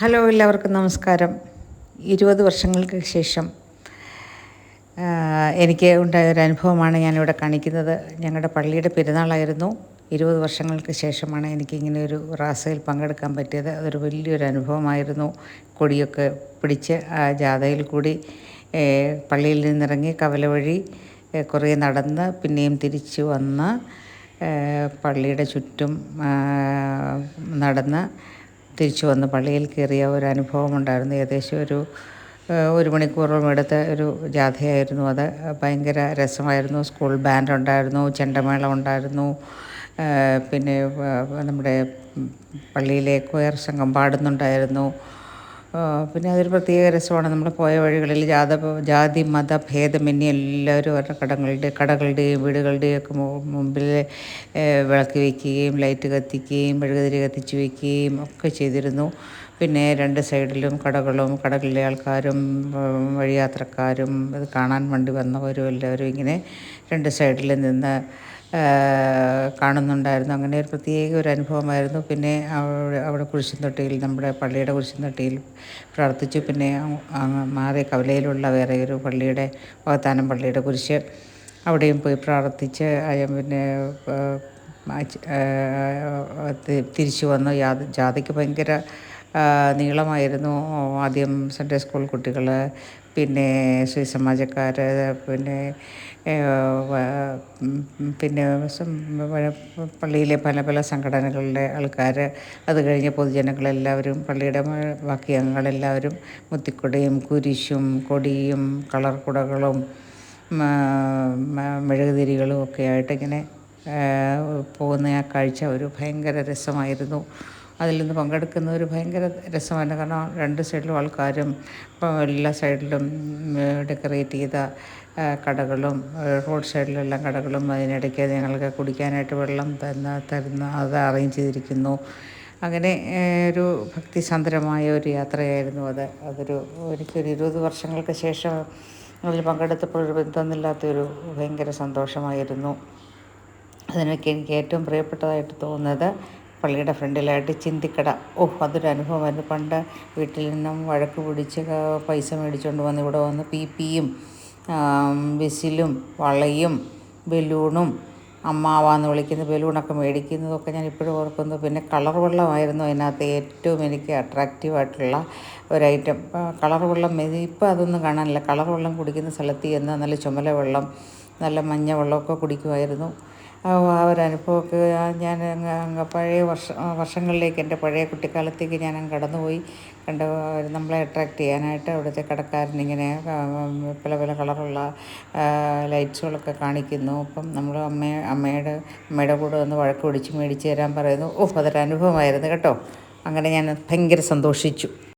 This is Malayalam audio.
ഹലോ എല്ലാവർക്കും നമസ്കാരം. ഇരുപത് വർഷങ്ങൾക്ക് ശേഷം എനിക്ക് ഉണ്ടായ ഒരു അനുഭവമാണ് ഞാനിവിടെ കാണിക്കുന്നത്. ഞങ്ങളുടെ പള്ളിയുടെ പെരുന്നാളായിരുന്നു. ഇരുപത് വർഷങ്ങൾക്ക് ശേഷമാണ് എനിക്ക് ഇങ്ങനെ ഒരു റാസയിൽ പങ്കെടുക്കാൻ പറ്റിയത്. അതൊരു വലിയൊരു അനുഭവമായിരുന്നു. കൊടിയൊക്കെ പിടിച്ച് ആ ജാഥയിൽ കൂടി പള്ളിയിൽ നിന്നിറങ്ങി കവല വഴി കുറേ നടന്ന് പിന്നെയും തിരിച്ചു വന്ന് പള്ളിയുടെ ചുറ്റും നടന്ന് തിരിച്ചു വന്ന് പള്ളിയിൽ കയറിയ ഒരു അനുഭവമുണ്ടായിരുന്നു ഏകദേശം ഒരു ഒരു മണിക്കൂറോളം എടുത്ത ഒരു ജാഥയായിരുന്നു അത്. ഭയങ്കര രസമായിരുന്നു. സ്കൂൾ ബാൻഡ് ഉണ്ടായിരുന്നു ചെണ്ടമേളം ഉണ്ടായിരുന്നു. പിന്നെ നമ്മുടെ പള്ളിയിലെ കൊയർ സംഘം പാടുന്നുണ്ടായിരുന്നു. പിന്നെ അതൊരു പ്രത്യേക രസമാണ്. നമ്മൾ പോയ വഴികളിൽ ജാത ജാതി മത ഭേദമന്യേ എല്ലാവരും അവരുടെ കടകളുടെ കടകളുടെയും വീടുകളുടെയും ഒക്കെ മുമ്പിൽ വിളക്ക് വയ്ക്കുകയും ലൈറ്റ് കത്തിക്കുകയും മെഴുകുതിരി കത്തിച്ച് വയ്ക്കുകയും ഒക്കെ ചെയ്തിരുന്നു. പിന്നെ രണ്ട് സൈഡിലും കടകളും കടകളിലെ ആൾക്കാരും വഴിയാത്രക്കാരും ഇത് കാണാൻ വേണ്ടി വന്നവരും എല്ലാവരും ഇങ്ങനെ രണ്ട് സൈഡിൽ നിന്ന് കാണുന്നുണ്ടായിരുന്നു. അങ്ങനെ ഒരു പ്രത്യേക ഒരു അനുഭവമായിരുന്നു. പിന്നെ അവിടെ അവിടെ കുരിശും തൊട്ടിയിൽ നമ്മുടെ പള്ളിയുടെ കുരിശും തൊട്ടിയിൽ പ്രാർത്ഥിച്ചു. പിന്നെ മാറി കവലയിലുള്ള വേറെ ഒരു പള്ളിയുടെ വാഗ്ദാനം പള്ളിയുടെ കുരിശ് അവിടെയും പോയി പ്രാർത്ഥിച്ച് പിന്നെ തിരിച്ചു വന്നു. ജാതിക്ക് ഭയങ്കര നീളമായിരുന്നു. ആദ്യം സൺഡേ സ്കൂൾ കുട്ടികൾ പിന്നെ ശ്രീ സമാജക്കാർ പിന്നെ പിന്നെ പള്ളിയിലെ പല പല സംഘടനകളുടെ ആൾക്കാർ അത് കഴിഞ്ഞ് പൊതുജനങ്ങളെല്ലാവരും പള്ളിയുടെ ബാക്കി അംഗങ്ങളെല്ലാവരും മുത്തിക്കുടയും കുരിശും കൊടിയും കളർ കുടകളും മെഴുകുതിരികളും ഒക്കെ ആയിട്ട് ഇങ്ങനെ പോകുന്ന ആ കാഴ്ച ഒരു ഭയങ്കര രസമായിരുന്നു. അതിൽ നിന്ന് പങ്കെടുക്കുന്ന ഒരു ഭയങ്കര രസമായിരുന്നു കാരണം രണ്ട് സൈഡിലും ആൾക്കാരും എല്ലാ സൈഡിലും ഡെക്കറേറ്റ് ചെയ്ത കടകളും റോഡ് സൈഡിലെല്ലാം കടകളും അതിനിടയ്ക്ക് ഞങ്ങൾക്ക് കുടിക്കാനായിട്ട് വെള്ളം തന്ന തരുന്ന അത് അറേഞ്ച് ചെയ്തിരിക്കുന്നു. അങ്ങനെ ഒരു ഭക്തിസാന്ദ്രമായ ഒരു യാത്രയായിരുന്നു അത്. അതൊരു എനിക്കൊരു ഇരുപത് വർഷങ്ങൾക്ക് ശേഷം അതിൽ പങ്കെടുത്തപ്പോൾ ഒരു ബന്ധമില്ലാത്തൊരു ഭയങ്കര സന്തോഷമായിരുന്നു. അതിനൊക്കെ എനിക്ക് ഏറ്റവും പ്രിയപ്പെട്ടതായിട്ട് തോന്നുന്നത് പള്ളിയുടെ ഫ്രണ്ടിലായിട്ട് ചിന്തിക്കട. ഓ അതൊരു അനുഭവമായിരുന്നു. പണ്ട് വീട്ടിൽ നിന്നും വഴക്ക് പിടിച്ച് പൈസ മേടിച്ചുകൊണ്ട് വന്ന് ഇവിടെ വന്ന് പി പിയും വിസിലും വളയും ബലൂണും അമ്മാവാന്ന് വിളിക്കുന്ന ബലൂണൊക്കെ മേടിക്കുന്നതൊക്കെ ഞാൻ ഇപ്പോഴും ഓർക്കുന്നു. പിന്നെ കളർ വെള്ളമായിരുന്നു അതിനകത്ത് ഏറ്റവും എനിക്ക് അട്രാക്റ്റീവായിട്ടുള്ള ഒരു ഐറ്റം കളർ വെള്ളം ഇപ്പോൾ അതൊന്നും കാണാനില്ല. കളർ വെള്ളം കുടിക്കുന്ന സ്ഥലത്ത് ചെന്ന് നല്ല ചുമല വെള്ളം നല്ല മഞ്ഞ വെള്ളമൊക്കെ കുടിക്കുമായിരുന്നു. ആ ആ ഒരു അനുഭവമൊക്കെ ഞാൻ അങ്ങ് പഴയ വർഷ വർഷങ്ങളിലേക്ക് എന്റെ പഴയ കുട്ടിക്കാലത്തേക്ക് ഞാൻ അങ്ങ് കടന്നുപോയി. കണ്ട് നമ്മളെ അട്രാക്റ്റ് ചെയ്യാനായിട്ട് അവിടുത്തെ കടക്കാരനിങ്ങനെ പല പല കളറുള്ള ലൈറ്റ്സുകളൊക്കെ കാണിക്കുന്നു. അപ്പം നമ്മൾ അമ്മ അമ്മയുടെ അമ്മയുടെ കൂടെ ഒന്ന് വഴക്ക് പിടിച്ച് മേടിച്ച് തരാൻ പറയുന്നു. ഓ അതൊരു അനുഭവമായിരുന്നു കേട്ടോ. അങ്ങനെ ഞാൻ ഭയങ്കര സന്തോഷിച്ചു.